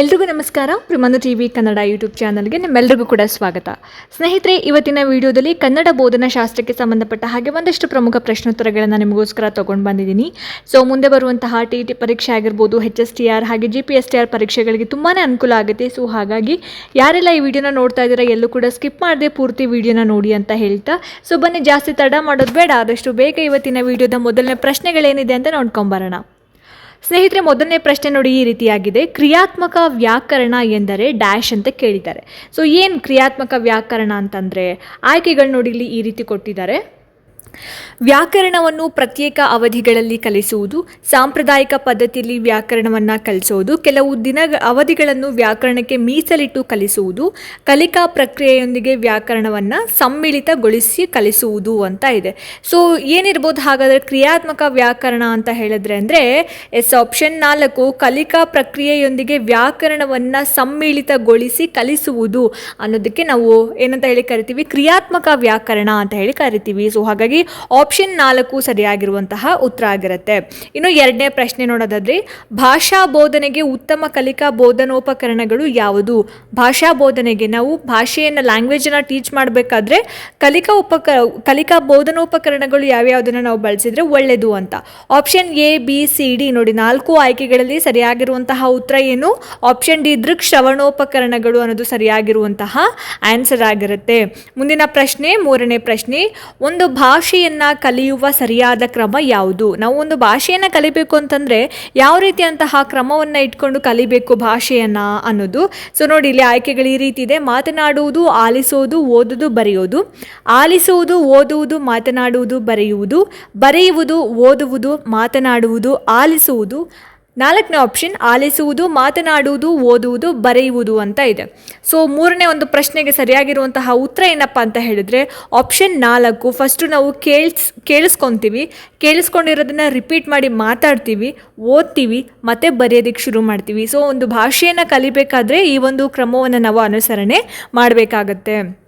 ಎಲ್ರಿಗೂ ನಮಸ್ಕಾರ. ಪ್ರಮಾನು ಟಿ ವಿ ಕನ್ನಡ ಯೂಟ್ಯೂಬ್ ಚಾನಲ್ಗೆ ನಿಮ್ಮೆಲ್ಲರಿಗೂ ಕೂಡ ಸ್ವಾಗತ. ಸ್ನೇಹಿತರೆ, ಇವತ್ತಿನ ವಿಡಿಯೋದಲ್ಲಿ ಕನ್ನಡ ಬೋಧನಾ ಶಾಸ್ತ್ರಕ್ಕೆ ಸಂಬಂಧಪಟ್ಟ ಹಾಗೆ ಒಂದಷ್ಟು ಪ್ರಮುಖ ಪ್ರಶ್ನೋತ್ತರಗಳನ್ನು ನಿಮಗೋಸ್ಕರ ತೊಗೊಂಡು ಬಂದಿದ್ದೀನಿ. ಸೊ ಮುಂದೆ ಬರುವಂತಹ ಟಿ ಟಿ ಪರೀಕ್ಷೆ ಆಗಿರ್ಬೋದು ಎಚ್ ಎಸ್ ಟಿ ಆರ್ ಹಾಗೆ G P S T R ಪರೀಕ್ಷೆಗಳಿಗೆ ತುಂಬಾ ಅನುಕೂಲ ಆಗುತ್ತೆ. ಸೊ ಹಾಗಾಗಿ ಯಾರೆಲ್ಲ ಈ ವಿಡಿಯೋನ ನೋಡ್ತಾ ಇದ್ದೀರಾ, ಎಲ್ಲೂ ಕೂಡ ಸ್ಕಿಪ್ ಮಾಡದೆ ಪೂರ್ತಿ ವಿಡಿಯೋನ ನೋಡಿ ಅಂತ ಹೇಳ್ತಾ. ಸೊ ಬನ್ನಿ, ಜಾಸ್ತಿ ತಡ ಮಾಡೋದು ಬೇಡ, ಆದಷ್ಟು ಬೇಗ ಇವತ್ತಿನ ವಿಡಿಯೋದ ಮೊದಲನೇ ಪ್ರಶ್ನೆಗಳೇನಿದೆ ಅಂತ ನೋಡ್ಕೊಂಬರೋಣ ಸ್ನೇಹಿತರೆ, ಮೊದಲನೇ ಪ್ರಶ್ನೆ ನೋಡಿ ಈ ರೀತಿಯಾಗಿದೆ. ಕ್ರಿಯಾತ್ಮಕ ವ್ಯಾಕರಣ ಎಂದರೆ ಡ್ಯಾಶ್ ಅಂತ ಕೇಳಿದ್ದಾರೆ. ಸೊ ಏನು ಕ್ರಿಯಾತ್ಮಕ ವ್ಯಾಕರಣ ಅಂತಂದರೆ, ಆಯ್ಕೆಗಳು ನೋಡಿ ಇಲ್ಲಿ ಈ ರೀತಿ ಕೊಟ್ಟಿದ್ದಾರೆ. ವ್ಯಾಕರಣವನ್ನು ಪ್ರತ್ಯೇಕ ಅವಧಿಗಳಲ್ಲಿ ಕಲಿಸುವುದು, ಸಾಂಪ್ರದಾಯಿಕ ಪದ್ಧತಿಯಲ್ಲಿ ವ್ಯಾಕರಣವನ್ನು ಕಲಿಸುವುದು ಕೆಲವು ದಿನ ಅವಧಿಗಳನ್ನು ವ್ಯಾಕರಣಕ್ಕೆ ಮೀಸಲಿಟ್ಟು ಕಲಿಸುವುದು, ಕಲಿಕಾ ಪ್ರಕ್ರಿಯೆಯೊಂದಿಗೆ ವ್ಯಾಕರಣವನ್ನು ಸಮ್ಮಿಳಿತಗೊಳಿಸಿ ಕಲಿಸುವುದು ಅಂತ ಇದೆ. ಸೊ ಏನಿರ್ಬೋದು ಹಾಗಾದರೆ ಕ್ರಿಯಾತ್ಮಕ ವ್ಯಾಕರಣ ಅಂತ ಹೇಳಿದ್ರೆ ಅಂದರೆ, ಎಸ್ ಆಪ್ಷನ್ ನಾಲ್ಕು, ಕಲಿಕಾ ಪ್ರಕ್ರಿಯೆಯೊಂದಿಗೆ ವ್ಯಾಕರಣವನ್ನು ಸಮ್ಮಿಳಿತಗೊಳಿಸಿ ಕಲಿಸುವುದು ಅನ್ನೋದಕ್ಕೆ ನಾವು ಏನಂತ ಹೇಳಿ ಕರಿತೀವಿ, ಕ್ರಿಯಾತ್ಮಕ ವ್ಯಾಕರಣ ಅಂತ ಹೇಳಿ ಕರಿತೀವಿ. ಸೊ ಹಾಗಾಗಿ ಆಪ್ಷನ್ ನಾಲ್ಕು ಸರಿಯಾಗಿರುವಂತಹ ಉತ್ತರ ಆಗಿರುತ್ತೆ. ಇನ್ನು ಎರಡನೇ ಪ್ರಶ್ನೆ ನೋಡೋದಾದ್ರೆ, ಭಾಷಾ ಬೋಧನೆಗೆ ಉತ್ತಮ ಕಲಿಕಾ ಬೋಧನೋಪಕರಣಗಳು ಯಾವುದು? ಭಾಷಾ ಬೋಧನೆಗೆ ನಾವು ಭಾಷೆಯನ್ನು ಲ್ಯಾಂಗ್ವೇಜನ್ನು ಟೀಚ್ ಮಾಡಬೇಕಾದ್ರೆ ಕಲಿಕಾ ಉಪಕ, ಕಲಿಕಾ ಬೋಧನೋಪಕರಣಗಳು ಯಾವ್ಯಾವುದನ್ನು ನಾವು ಬಳಸಿದ್ರೆ ಒಳ್ಳೆಯದು ಅಂತ. Option A B C D ನೋಡಿ, ನಾಲ್ಕು ಆಯ್ಕೆಗಳಲ್ಲಿ ಸರಿಯಾಗಿರುವಂತಹ ಉತ್ತರ ಏನು? ಆಪ್ಷನ್ ಡಿ ದೃಕ್ ಶ್ರವಣೋಪಕರಣಗಳು ಅನ್ನೋದು ಸರಿಯಾಗಿರುವಂತಹ ಆನ್ಸರ್ ಆಗಿರುತ್ತೆ. ಮುಂದಿನ ಪ್ರಶ್ನೆ, ಮೂರನೇ ಪ್ರಶ್ನೆ, ಒಂದು ಭಾಷೆಯನ್ನು ಕಲಿಯುವ ಸರಿಯಾದ ಕ್ರಮ ಯಾವುದು? ನಾವು ಒಂದು ಭಾಷೆಯನ್ನು ಕಲಿಬೇಕು ಅಂತಂದರೆ ಯಾವ ರೀತಿಯಂತಹ ಕ್ರಮವನ್ನು ಇಟ್ಕೊಂಡು ಕಲಿಬೇಕು ಭಾಷೆಯನ್ನು ಅನ್ನೋದು? ಸೊ ನೋಡಿ, ಇಲ್ಲಿ ಆಯ್ಕೆಗಳು ಈ ರೀತಿ ಇದೆ. ಮಾತನಾಡುವುದು ಆಲಿಸುವುದು ಓದುವುದು, ಬರೆಯೋದು. ಆಲಿಸುವುದು, ಓದುವುದು, ಮಾತನಾಡುವುದು, ಬರೆಯುವುದು. ಬರೆಯುವುದು, ಓದುವುದು, ಮಾತನಾಡುವುದು, ಆಲಿಸುವುದು. ನಾಲ್ಕನೇ ಆಪ್ಷನ್ ಆಲಿಸುವುದು, ಮಾತನಾಡುವುದು, ಓದುವುದು, ಬರೆಯುವುದು ಅಂತ ಇದೆ. ಸೊ ಮೂರನೇ ಒಂದು ಪ್ರಶ್ನೆಗೆ ಸರಿಯಾಗಿರುವಂತಹ ಉತ್ತರ ಏನಪ್ಪ ಅಂತ ಹೇಳಿದ್ರೆ ಆಪ್ಷನ್ ನಾಲ್ಕು ಫಸ್ಟು ನಾವು ಕೇಳಿಸ್, ಕೇಳಿಸ್ಕೊತೀವಿ. ಕೇಳಿಸ್ಕೊಂಡಿರೋದನ್ನು ರಿಪೀಟ್ ಮಾಡಿ ಮಾತಾಡ್ತೀವಿ, ಓದ್ತೀವಿ, ಮತ್ತೆ ಬರೆಯೋದಕ್ಕೆ ಶುರು ಮಾಡ್ತೀವಿ. ಸೊ ಒಂದು ಭಾಷೆಯನ್ನು ಕಲಿಬೇಕಾದ್ರೆ ಈ ಒಂದು ಕ್ರಮವನ್ನು ನಾವು ಅನುಸರಣೆ ಮಾಡಬೇಕಾಗತ್ತೆ.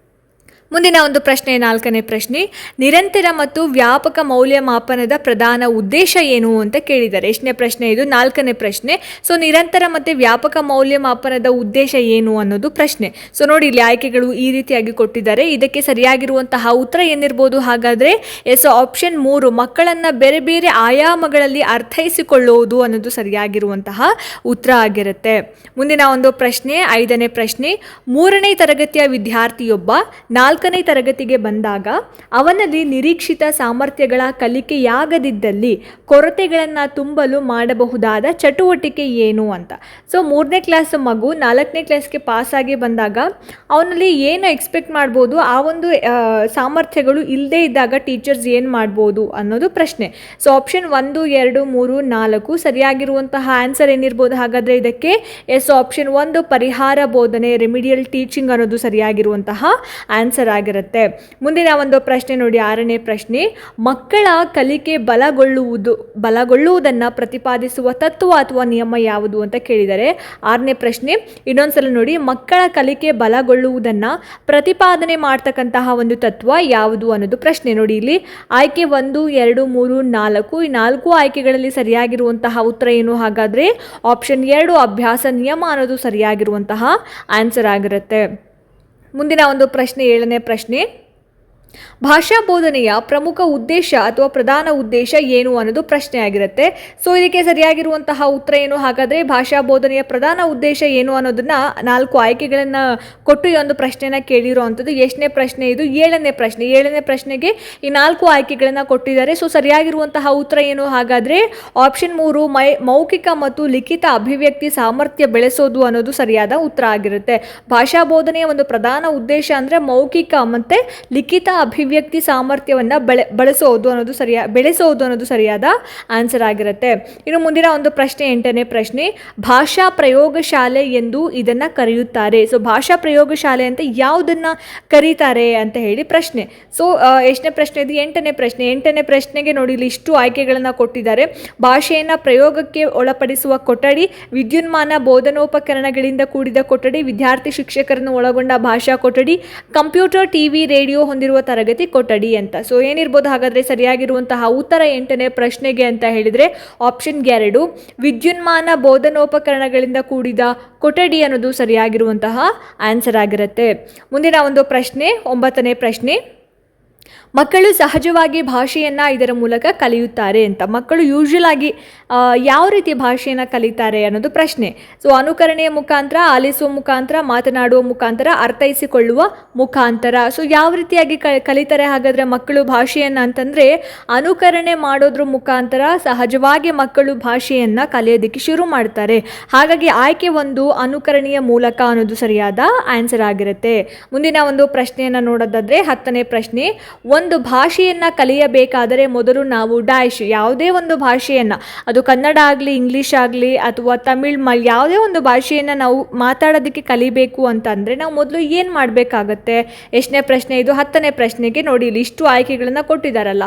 ಮುಂದಿನ ಒಂದು ಪ್ರಶ್ನೆ, ನಾಲ್ಕನೇ ಪ್ರಶ್ನೆ. ನಿರಂತರ ಮತ್ತು ವ್ಯಾಪಕ ಮೌಲ್ಯಮಾಪನದ ಪ್ರಧಾನ ಉದ್ದೇಶ ಏನು ಅಂತ ಕೇಳಿದ್ದಾರೆ. ಎಷ್ಟನೇ ಪ್ರಶ್ನೆ ಇದು, ನಾಲ್ಕನೇ ಪ್ರಶ್ನೆ. ಸೊ ನಿರಂತರ ಮತ್ತು ವ್ಯಾಪಕ ಮೌಲ್ಯಮಾಪನದ ಉದ್ದೇಶ ಏನು ಅನ್ನೋದು ಪ್ರಶ್ನೆ. ಸೊ ನೋಡಿ, ಇಲ್ಲಿ ಆಯ್ಕೆಗಳು ಈ ರೀತಿಯಾಗಿ ಕೊಟ್ಟಿದ್ದಾರೆ. ಇದಕ್ಕೆ ಸರಿಯಾಗಿರುವಂತಹ ಉತ್ತರ ಏನಿರ್ಬೋದು? ಹಾಗಾದರೆ, ಎಸ್, ಆಪ್ಷನ್ ಮೂರು, ಮಕ್ಕಳನ್ನು ಬೇರೆ ಬೇರೆ ಆಯಾಮಗಳಲ್ಲಿ ಅರ್ಥೈಸಿಕೊಳ್ಳುವುದು ಅನ್ನೋದು ಸರಿಯಾಗಿರುವಂತಹ ಉತ್ತರ ಆಗಿರುತ್ತೆ. ಮುಂದಿನ ಒಂದು ಪ್ರಶ್ನೆ, ಐದನೇ ಪ್ರಶ್ನೆ. ಮೂರನೇ ತರಗತಿಯ ವಿದ್ಯಾರ್ಥಿಯೊಬ್ಬ ನಾಲ್ಕನೇ ತರಗತಿಗೆ ಬಂದಾಗ ಅವನಲ್ಲಿ ನಿರೀಕ್ಷಿತ ಸಾಮರ್ಥ್ಯಗಳ ಕಲಿಕೆಯಾಗದಿದ್ದಲ್ಲಿ ಕೊರತೆಗಳನ್ನು ತುಂಬಲು ಮಾಡಬಹುದಾದ ಚಟುವಟಿಕೆ ಏನು ಅಂತ. ಸೊ ಮೂರನೇ ಕ್ಲಾಸ್ ಮಗು ನಾಲ್ಕನೇ ಕ್ಲಾಸ್ಗೆ ಪಾಸಾಗಿ ಬಂದಾಗ ಅವನಲ್ಲಿ ಏನು ಎಕ್ಸ್ಪೆಕ್ಟ್ ಮಾಡ್ಬೋದು? ಆ ಒಂದು ಸಾಮರ್ಥ್ಯಗಳು ಇಲ್ಲದೇ ಇದ್ದಾಗ ಟೀಚರ್ಸ್ ಏನು ಮಾಡ್ಬೋದು ಅನ್ನೋದು ಪ್ರಶ್ನೆ. ಸೊ ಆಪ್ಷನ್ ಒಂದು, ಎರಡು, ಮೂರು, ನಾಲ್ಕು ಸರಿಯಾಗಿರುವಂತಹ ಆನ್ಸರ್ ಏನಿರ್ಬೋದು? ಹಾಗಾದರೆ ಇದಕ್ಕೆ ಎಸ್ ಆಪ್ಷನ್ ಒಂದು ಪರಿಹಾರ ಬೋಧನೆ ರೆಮಿಡಿಯಲ್ ಟೀಚಿಂಗ್ ಅನ್ನೋದು ಸರಿಯಾಗಿರುವಂತಹ ಆನ್ಸರ್ ಆಗಿರುತ್ತೆ ಮುಂದಿನ ಒಂದು ಪ್ರಶ್ನೆ ನೋಡಿ, ಆರನೇ ಪ್ರಶ್ನೆ, ಮಕ್ಕಳ ಕಲಿಕೆ ಬಲಗೊಳ್ಳುವುದು, ಬಲಗೊಳ್ಳುವುದನ್ನು ಪ್ರತಿಪಾದಿಸುವ ತತ್ವ ಅಥವಾ ನಿಯಮ ಯಾವುದು ಅಂತ ಕೇಳಿದರೆ, ಆರನೇ ಪ್ರಶ್ನೆ, ಇನ್ನೊಂದ್ಸಲ ನೋಡಿ, ಮಕ್ಕಳ ಕಲಿಕೆ ಬಲಗೊಳ್ಳುವುದನ್ನು ಪ್ರತಿಪಾದನೆ ಮಾಡ್ತಕ್ಕಂತಹ ಒಂದು ತತ್ವ ಯಾವುದು ಅನ್ನೋದು ಪ್ರಶ್ನೆ ನೋಡಿ ಇಲ್ಲಿ. ಆಯ್ಕೆ ಒಂದು, ಎರಡು, ಮೂರು, ನಾಲ್ಕು, ಈ ನಾಲ್ಕು ಆಯ್ಕೆಗಳಲ್ಲಿ ಸರಿಯಾಗಿರುವಂತಹ ಉತ್ತರ ಏನು? ಹಾಗಾದರೆ ಆಪ್ಷನ್ ಎರಡು, ಅಭ್ಯಾಸ ನಿಯಮ ಅನ್ನೋದು ಸರಿಯಾಗಿರುವಂತಹ ಆನ್ಸರ್ ಆಗಿರುತ್ತೆ. ಮುಂದಿನ ಒಂದು ಪ್ರಶ್ನೆ ಏಳನೇ ಪ್ರಶ್ನೆ. ಭಾಷಾ ಬೋಧನೆಯ ಪ್ರಮುಖ ಉದ್ದೇಶ ಅಥವಾ ಪ್ರಧಾನ ಉದ್ದೇಶ ಏನು ಅನ್ನೋದು ಪ್ರಶ್ನೆ ಆಗಿರುತ್ತೆ ಸೊ ಇದಕ್ಕೆ ಸರಿಯಾಗಿರುವಂತಹ ಉತ್ತರ ಏನು? ಹಾಗಾದರೆ ಭಾಷಾ ಬೋಧನೆಯ ಪ್ರಧಾನ ಉದ್ದೇಶ ಏನು ಅನ್ನೋದನ್ನು ನಾಲ್ಕು ಆಯ್ಕೆಗಳನ್ನು ಕೊಟ್ಟು ಈ ಒಂದು ಪ್ರಶ್ನೆನ ಕೇಳಿರುವಂಥದ್ದು. ಎಷ್ಟನೇ ಪ್ರಶ್ನೆ ಇದು? ಏಳನೇ ಪ್ರಶ್ನೆ. ಏಳನೇ ಪ್ರಶ್ನೆಗೆ ಈ ನಾಲ್ಕು ಆಯ್ಕೆಗಳನ್ನು ಕೊಟ್ಟಿದ್ದಾರೆ. ಸೊ ಸರಿಯಾಗಿರುವಂತಹ ಉತ್ತರ ಏನು? ಹಾಗಾದರೆ ಆಪ್ಷನ್ ಮೂರು, ಮೈ, ಮೌಖಿಕ ಮತ್ತು ಲಿಖಿತ ಅಭಿವ್ಯಕ್ತಿ ಸಾಮರ್ಥ್ಯ ಬೆಳೆಸೋದು ಅನ್ನೋದು ಸರಿಯಾದ ಉತ್ತರ ಆಗಿರುತ್ತೆ. ಭಾಷಾ ಬೋಧನೆಯ ಒಂದು ಪ್ರಧಾನ ಉದ್ದೇಶ ಅಂದರೆ ಮೌಖಿಕ ಮತ್ತು ಲಿಖಿತ ಅಭಿವ್ಯಕ್ತಿ ಸಾಮರ್ಥ್ಯವನ್ನು ಬೆಳೆ, ಬಳಸೋದು ಅನ್ನೋದು ಸರಿಯಾ, ಬೆಳೆಸೋದು ಅನ್ನೋದು ಸರಿಯಾದ ಆನ್ಸರ್ ಆಗಿರುತ್ತೆ. ಇನ್ನು ಮುಂದಿನ ಒಂದು ಪ್ರಶ್ನೆ, ಎಂಟನೇ ಪ್ರಶ್ನೆ, ಭಾಷಾ ಪ್ರಯೋಗಶಾಲೆ ಎಂದು ಇದನ್ನು ಕರೆಯುತ್ತಾರೆ. ಸೊ ಭಾಷಾ ಪ್ರಯೋಗಶಾಲೆ ಅಂತ ಯಾವುದನ್ನು ಕರೀತಾರೆ ಅಂತ ಹೇಳಿ ಪ್ರಶ್ನೆ. ಸೊ ಎಷ್ಟನೇ ಪ್ರಶ್ನೆ ಇದು? ಎಂಟನೇ ಪ್ರಶ್ನೆ. ಎಂಟನೇ ಪ್ರಶ್ನೆಗೆ ನೋಡಿ, ಇಲ್ಲಿ ಇಷ್ಟು ಆಯ್ಕೆಗಳನ್ನು ಕೊಟ್ಟಿದ್ದಾರೆ. ಭಾಷೆಯನ್ನು ಪ್ರಯೋಗಕ್ಕೆ ಒಳಪಡಿಸುವ ಕೊಠಡಿ, ವಿದ್ಯುನ್ಮಾನ ಬೋಧನೋಪಕರಣಗಳಿಂದ ಕೂಡಿದ ಕೊಠಡಿ, ವಿದ್ಯಾರ್ಥಿ ಶಿಕ್ಷಕರನ್ನು ಒಳಗೊಂಡ ಭಾಷಾ ಕೊಠಡಿ, ಕಂಪ್ಯೂಟರ್, ಟಿವಿ, ರೇಡಿಯೋ ಹೊಂದಿರುವ ತರಗತಿ ಕೊಠಡಿ ಅಂತ. ಸೊ ಏನಿರ್ಬೋದು ಹಾಗಾದರೆ ಸರಿಯಾಗಿರುವಂತಹ ಉತ್ತರ ಎಂಟನೇ ಪ್ರಶ್ನೆಗೆ ಅಂತ ಹೇಳಿದರೆ ಆಪ್ಷನ್ಗೆ ಎರಡು. ವಿದ್ಯುನ್ಮಾನ ಬೋಧನೋಪಕರಣಗಳಿಂದ ಕೂಡಿದ ಕೊಠಡಿ ಅನ್ನೋದು ಸರಿಯಾಗಿರುವಂತಹ ಆನ್ಸರ್ ಆಗಿರುತ್ತೆ. ಮುಂದಿನ ಒಂದು ಪ್ರಶ್ನೆ, ಒಂಬತ್ತನೇ ಪ್ರಶ್ನೆ. ಮಕ್ಕಳು ಸಹಜವಾಗಿ ಭಾಷೆಯನ್ನು ಇದರ ಮೂಲಕ ಕಲಿಯುತ್ತಾರೆ ಅಂತ. ಮಕ್ಕಳು ಯೂಶುವಲ್ ಆಗಿ ಯಾವ ರೀತಿ ಭಾಷೆಯನ್ನು ಕಲಿತಾರೆ ಅನ್ನೋದು ಪ್ರಶ್ನೆ. ಸೊ ಅನುಕರಣೆಯ ಮುಖಾಂತರ, ಆಲಿಸುವ ಮುಖಾಂತರ, ಮಾತನಾಡುವ ಮುಖಾಂತರ, ಅರ್ಥೈಸಿಕೊಳ್ಳುವ ಮುಖಾಂತರ. ಸೊ ಯಾವ ರೀತಿಯಾಗಿ ಕಲಿತಾರೆ ಹಾಗಾದರೆ ಮಕ್ಕಳು ಭಾಷೆಯನ್ನು ಅಂತಂದರೆ, ಅನುಕರಣೆ ಮಾಡೋದ್ರ ಮುಖಾಂತರ ಸಹಜವಾಗಿ ಮಕ್ಕಳು ಭಾಷೆಯನ್ನು ಕಲಿಯೋದಕ್ಕೆ ಶುರು ಮಾಡ್ತಾರೆ. ಹಾಗಾಗಿ ಆಯ್ಕೆ ಒಂದು ಅನುಕರಣೆಯ ಮೂಲಕ ಅನ್ನೋದು ಸರಿಯಾದ ಆನ್ಸರ್ ಆಗಿರುತ್ತೆ. ಮುಂದಿನ ಒಂದು ಪ್ರಶ್ನೆಯನ್ನು ನೋಡೋದಾದರೆ ಹತ್ತನೇ ಪ್ರಶ್ನೆ ಒಂದು ಭಾಷೆಯನ್ನು ಕಲಿಯಬೇಕಾದರೆ ಮೊದಲು ನಾವು ಡ್ಯಾಶ್, ಯಾವುದೇ ಒಂದು ಭಾಷೆಯನ್ನು, ಅದು ಕನ್ನಡ ಆಗಲಿ, ಇಂಗ್ಲೀಷ್ ಆಗಲಿ ಅಥವಾ ತಮಿಳ್ ಮಲ್ ಯಾವುದೇ ಒಂದು ಭಾಷೆಯನ್ನು ನಾವು ಮಾತಾಡೋದಕ್ಕೆ ಕಲಿಬೇಕು ಅಂತಂದರೆ ನಾವು ಮೊದಲು ಏನು ಮಾಡಬೇಕಾಗತ್ತೆ? ಎಷ್ಟನೇ ಪ್ರಶ್ನೆ ಇದು, ಹತ್ತನೇ ಪ್ರಶ್ನೆಗೆ ನೋಡಿ, ಇಲ್ಲಿ ಇಷ್ಟು ಆಯ್ಕೆಗಳನ್ನು ಕೊಟ್ಟಿದ್ದಾರಲ್ಲ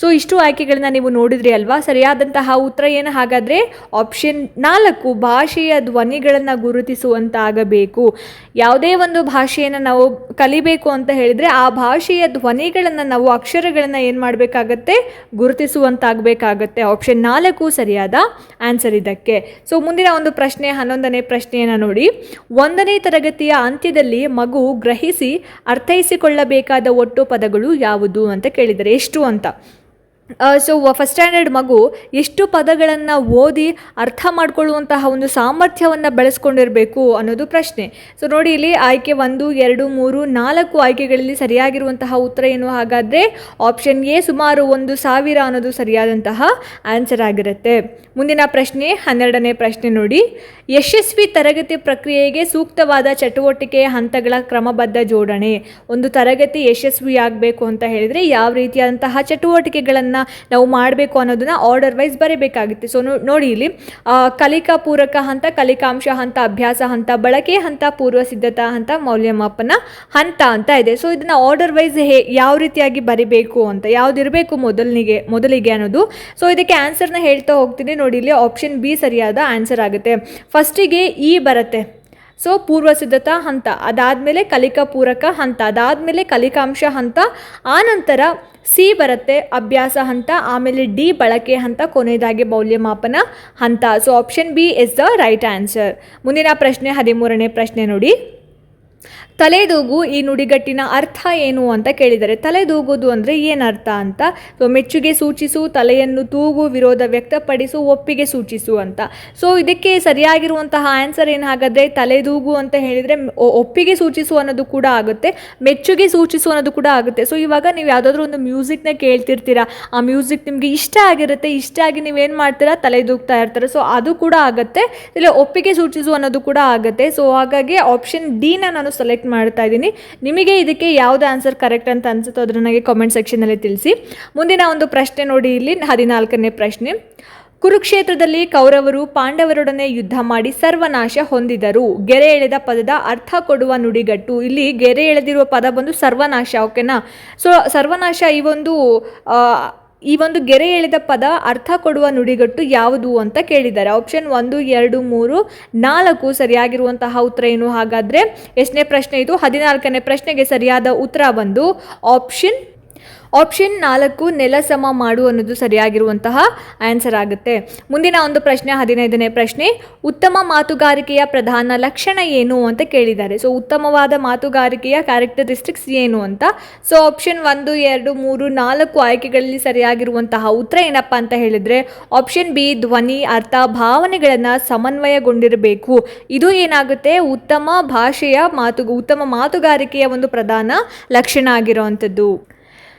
ಸೊ ಇಷ್ಟು ಆಯ್ಕೆಗಳನ್ನ ನೀವು ನೋಡಿದ್ರಿ ಅಲ್ವಾ? ಸರಿಯಾದಂತಹ ಉತ್ತರ ಏನು? ಹಾಗಾದರೆ ಆಪ್ಷನ್ ನಾಲ್ಕು, ಭಾಷೆಯ ಧ್ವನಿಗಳನ್ನು ಗುರುತಿಸುವಂತಾಗಬೇಕು. ಯಾವುದೇ ಒಂದು ಭಾಷೆಯನ್ನು ನಾವು ಕಲಿಬೇಕು ಅಂತ ಹೇಳಿದರೆ ಆ ಭಾಷೆಯ ಧ್ವನಿಗಳನ್ನು ನಾವು ಅಕ್ಷರಗಳನ್ನು ಏನು ಮಾಡಬೇಕಾಗತ್ತೆ? ಗುರುತಿಸುವಂತಾಗಬೇಕಾಗತ್ತೆ. ಆಪ್ಷನ್ ನಾಲ್ಕು ಸರಿಯಾದ ಆನ್ಸರ್ ಇದಕ್ಕೆ. ಸೊ ಮುಂದಿನ ಒಂದು ಪ್ರಶ್ನೆ, ಹನ್ನೊಂದನೇ ಪ್ರಶ್ನೆಯನ್ನು ನೋಡಿ. ಒಂದನೇ ತರಗತಿಯ ಅಂತ್ಯದಲ್ಲಿ ಮಗು ಗ್ರಹಿಸಿ ಅರ್ಥೈಸಿಕೊಳ್ಳಬೇಕಾದ ಒಟ್ಟು ಪದಗಳು ಯಾವುದು ಅಂತ ಕೇಳಿದರೆ, ಎಷ್ಟು ಅಂತ. ಸೊ ಫಸ್ಟ್ ಸ್ಟ್ಯಾಂಡರ್ಡ್ ಮಗು ಎಷ್ಟು ಪದಗಳನ್ನು ಓದಿ ಅರ್ಥ ಮಾಡಿಕೊಳ್ಳುವಂತಹ ಒಂದು ಸಾಮರ್ಥ್ಯವನ್ನು ಬೆಳೆಸ್ಕೊಂಡಿರಬೇಕು ಅನ್ನೋದು ಪ್ರಶ್ನೆ. ಸೊ ನೋಡಿ ಇಲ್ಲಿ ಆಯ್ಕೆ ಒಂದು, ಎರಡು, ಮೂರು, ನಾಲ್ಕು ಆಯ್ಕೆಗಳಲ್ಲಿ ಸರಿಯಾಗಿರುವಂತಹ ಉತ್ತರ ಏನು? ಹಾಗಾದರೆ ಆಪ್ಷನ್ ಎ ಸುಮಾರು ಒಂದು ಸಾವಿರ ಅನ್ನೋದು ಸರಿಯಾದಂತಹ ಆನ್ಸರ್ ಆಗಿರುತ್ತೆ. ಮುಂದಿನ ಪ್ರಶ್ನೆ, ಹನ್ನೆರಡನೇ ಪ್ರಶ್ನೆ ನೋಡಿ. ಯಶಸ್ವಿ ತರಗತಿ ಪ್ರಕ್ರಿಯೆಗೆ ಸೂಕ್ತವಾದ ಚಟುವಟಿಕೆಯ ಹಂತಗಳ ಕ್ರಮಬದ್ಧ ಜೋಡಣೆ. ಒಂದು ತರಗತಿ ಯಶಸ್ವಿಯಾಗಬೇಕು ಅಂತ ಹೇಳಿದರೆ ಯಾವ ರೀತಿಯಾದಂತಹ ಚಟುವಟಿಕೆಗಳನ್ನು ನಾವು ಮಾಡಬೇಕು ಅನ್ನೋದನ್ನು ಆರ್ಡರ್ ವೈಸ್ ಬರೀಬೇಕಾಗುತ್ತೆ. ಸೊ ನೋಡಿ ಇಲ್ಲಿ ಕಲಿಕಾ ಪೂರಕ ಹಂತ, ಕಲಿಕಾಂಶ ಹಂತ, ಅಭ್ಯಾಸ ಹಂತ, ಬಳಕೆ ಹಂತ, ಪೂರ್ವ ಸಿದ್ಧತಾ ಹಂತ, ಮೌಲ್ಯಮಾಪನ ಹಂತ ಅಂತ ಇದೆ. ಸೊ ಇದನ್ನು ಆರ್ಡರ್ ವೈಸ್ ಹೇ ಯಾವ ರೀತಿಯಾಗಿ ಬರಿಬೇಕು ಅಂತ, ಯಾವುದಿರಬೇಕು ಮೊದಲಿಗೆ ಮೊದಲಿಗೆ ಅನ್ನೋದು. ಸೊ ಇದಕ್ಕೆ ಆನ್ಸರ್ನ ಹೇಳ್ತಾ ಹೋಗ್ತೀನಿ. ನೋಡಿ, ಇಲ್ಲಿ ಆಪ್ಷನ್ ಬಿ ಸರಿಯಾದ ಆನ್ಸರ್ ಆಗುತ್ತೆ. ಫಸ್ಟಿಗೆ ಇ ಬರುತ್ತೆ. ಸೊ ಪೂರ್ವ ಸಿದ್ಧತಾ ಹಂತ, ಅದಾದಮೇಲೆ ಕಲಿಕಾ ಪೂರಕ ಹಂತ, ಅದಾದಮೇಲೆ ಕಲಿಕಾಂಶ ಹಂತ, ಆನಂತರ ಸಿ ಬರುತ್ತೆ ಅಭ್ಯಾಸ ಹಂತ, ಆಮೇಲೆ ಡಿ ಬಳಕೆ ಹಂತ, ಕೊನೆಯದಾಗಿ ಮೌಲ್ಯಮಾಪನ ಹಂತ. So option B is the right answer ಮುಂದಿನ ಪ್ರಶ್ನೆ ಹದಿಮೂರನೇ ಪ್ರಶ್ನೆ ನೋಡಿ. ತಲೆದೂಗು ಈ ನುಡಿಗಟ್ಟಿನ ಅರ್ಥ ಏನು ಅಂತ ಕೇಳಿದರೆ, ತಲೆದೂಗುವುದು ಅಂದರೆ ಏನರ್ಥ ಅಂತ? ಸೊ, ಮೆಚ್ಚುಗೆ ಸೂಚಿಸು, ತಲೆಯನ್ನು ತೂಗು, ವಿರೋಧ ವ್ಯಕ್ತಪಡಿಸು, ಒಪ್ಪಿಗೆ ಸೂಚಿಸು ಅಂತ. ಸೊ, ಇದಕ್ಕೆ ಸರಿಯಾಗಿರುವಂತಹ ಆನ್ಸರ್ ಏನು ಹಾಗಾದರೆ, ತಲೆದೂಗು ಅಂತ ಹೇಳಿದರೆ ಒಪ್ಪಿಗೆ ಸೂಚಿಸು ಅನ್ನೋದು ಕೂಡ ಆಗುತ್ತೆ, ಮೆಚ್ಚುಗೆ ಸೂಚಿಸು ಅನ್ನೋದು ಕೂಡ ಆಗುತ್ತೆ. ಸೊ, ಇವಾಗ ನೀವು ಯಾವುದಾದ್ರೂ ಒಂದು ಮ್ಯೂಸಿಕ್ನ ಕೇಳ್ತಿರ್ತೀರಾ, ಆ ಮ್ಯೂಸಿಕ್ ನಿಮಗೆ ಇಷ್ಟ ಆಗಿರುತ್ತೆ, ಇಷ್ಟ ಆಗಿ ನೀವೇನು ಮಾಡ್ತೀರಾ, ತಲೆದೂಗ್ತಾ ಇರ್ತಾರೆ. ಸೊ, ಅದು ಕೂಡ ಆಗುತ್ತೆ, ಇಲ್ಲ ಒಪ್ಪಿಗೆ ಸೂಚಿಸು ಅನ್ನೋದು ಕೂಡ ಆಗುತ್ತೆ. ಸೊ, ಹಾಗಾಗಿ ಆಪ್ಷನ್ ಡಿನ ನಾನು ಸೆಲೆಕ್ಟ್ ಮಾಡ್ತಾ ಇದ್ದೀನಿ. ನಿಮಗೆ ಇದಕ್ಕೆ ಯಾವುದು ಆನ್ಸರ್ ಕರೆಕ್ಟ್ ಅಂತ ಅನ್ಸುತ್ತೋ ಅದನ್ನು ನನಗೆ ಕಾಮೆಂಟ್ ಸೆಕ್ಷನಲ್ಲಿ ತಿಳಿಸಿ. ಮುಂದಿನ ಒಂದು ಪ್ರಶ್ನೆ ನೋಡಿ ಇಲ್ಲಿ, ಹದಿನಾಲ್ಕನೇ ಪ್ರಶ್ನೆ. ಕುರುಕ್ಷೇತ್ರದಲ್ಲಿ ಕೌರವರು ಪಾಂಡವರೊಡನೆ ಯುದ್ಧ ಮಾಡಿ ಸರ್ವನಾಶ ಹೊಂದಿದರು. ಗೆರೆ ಎಳೆದ ಪದದ ಅರ್ಥ ಕೊಡುವ ನುಡಿಗಟ್ಟು. ಇಲ್ಲಿ ಗೆರೆ ಎಳೆದಿರುವ ಪದ ಬಂದು ಸರ್ವನಾಶ ಓಕೆನಾ ಸೊ ಸರ್ವನಾಶ ಈ ಒಂದು ಈ ಒಂದು ಗೆರೆ ಎಳೆದ ಪದ ಅರ್ಥ ಕೊಡುವ ನುಡಿಗಟ್ಟು ಯಾವುದು ಅಂತ ಕೇಳಿದ್ದಾರೆ. ಆಪ್ಷನ್ ಒಂದು, ಎರಡು, ಮೂರು, ನಾಲ್ಕು ಸರಿಯಾಗಿರುವಂತಹ ಉತ್ತರ ಏನು? ಹಾಗಾದರೆ ಎಷ್ಟನೇ ಪ್ರಶ್ನೆ ಇದು? ಹದಿನಾಲ್ಕನೇ ಪ್ರಶ್ನೆಗೆ ಸರಿಯಾದ ಉತ್ತರ ಬಂದು ಆಪ್ಷನ್ ಆಪ್ಷನ್ ನಾಲ್ಕು ನೆಲ ಸಮ ಮಾಡು ಅನ್ನೋದು ಸರಿಯಾಗಿರುವಂತಹ ಆನ್ಸರ್ ಆಗುತ್ತೆ. ಮುಂದಿನ ಒಂದು ಪ್ರಶ್ನೆ, ಹದಿನೈದನೇ ಪ್ರಶ್ನೆ. ಉತ್ತಮ ಮಾತುಗಾರಿಕೆಯ ಪ್ರಧಾನ ಲಕ್ಷಣ ಏನು ಅಂತ ಕೇಳಿದ್ದಾರೆ. ಸೊ ಉತ್ತಮವಾದ ಮಾತುಗಾರಿಕೆಯ ಕ್ಯಾರೆಕ್ಟರಿಸ್ಟಿಕ್ಸ್ ಏನು ಅಂತ. ಸೊ ಆಪ್ಷನ್ ಒಂದು, ಎರಡು, ಮೂರು, ನಾಲ್ಕು ಆಯ್ಕೆಗಳಲ್ಲಿ ಸರಿಯಾಗಿರುವಂತಹ ಉತ್ತರ ಏನಪ್ಪ ಅಂತ ಹೇಳಿದರೆ ಆಪ್ಷನ್ ಬಿ ಧ್ವನಿ, ಅರ್ಥ, ಭಾವನೆಗಳನ್ನು ಸಮನ್ವಯಗೊಂಡಿರಬೇಕು. ಇದು ಏನಾಗುತ್ತೆ? ಉತ್ತಮ ಭಾಷೆಯ ಮಾತು ಉತ್ತಮ ಮಾತುಗಾರಿಕೆಯ ಒಂದು ಪ್ರಧಾನ ಲಕ್ಷಣ ಆಗಿರುವಂಥದ್ದು.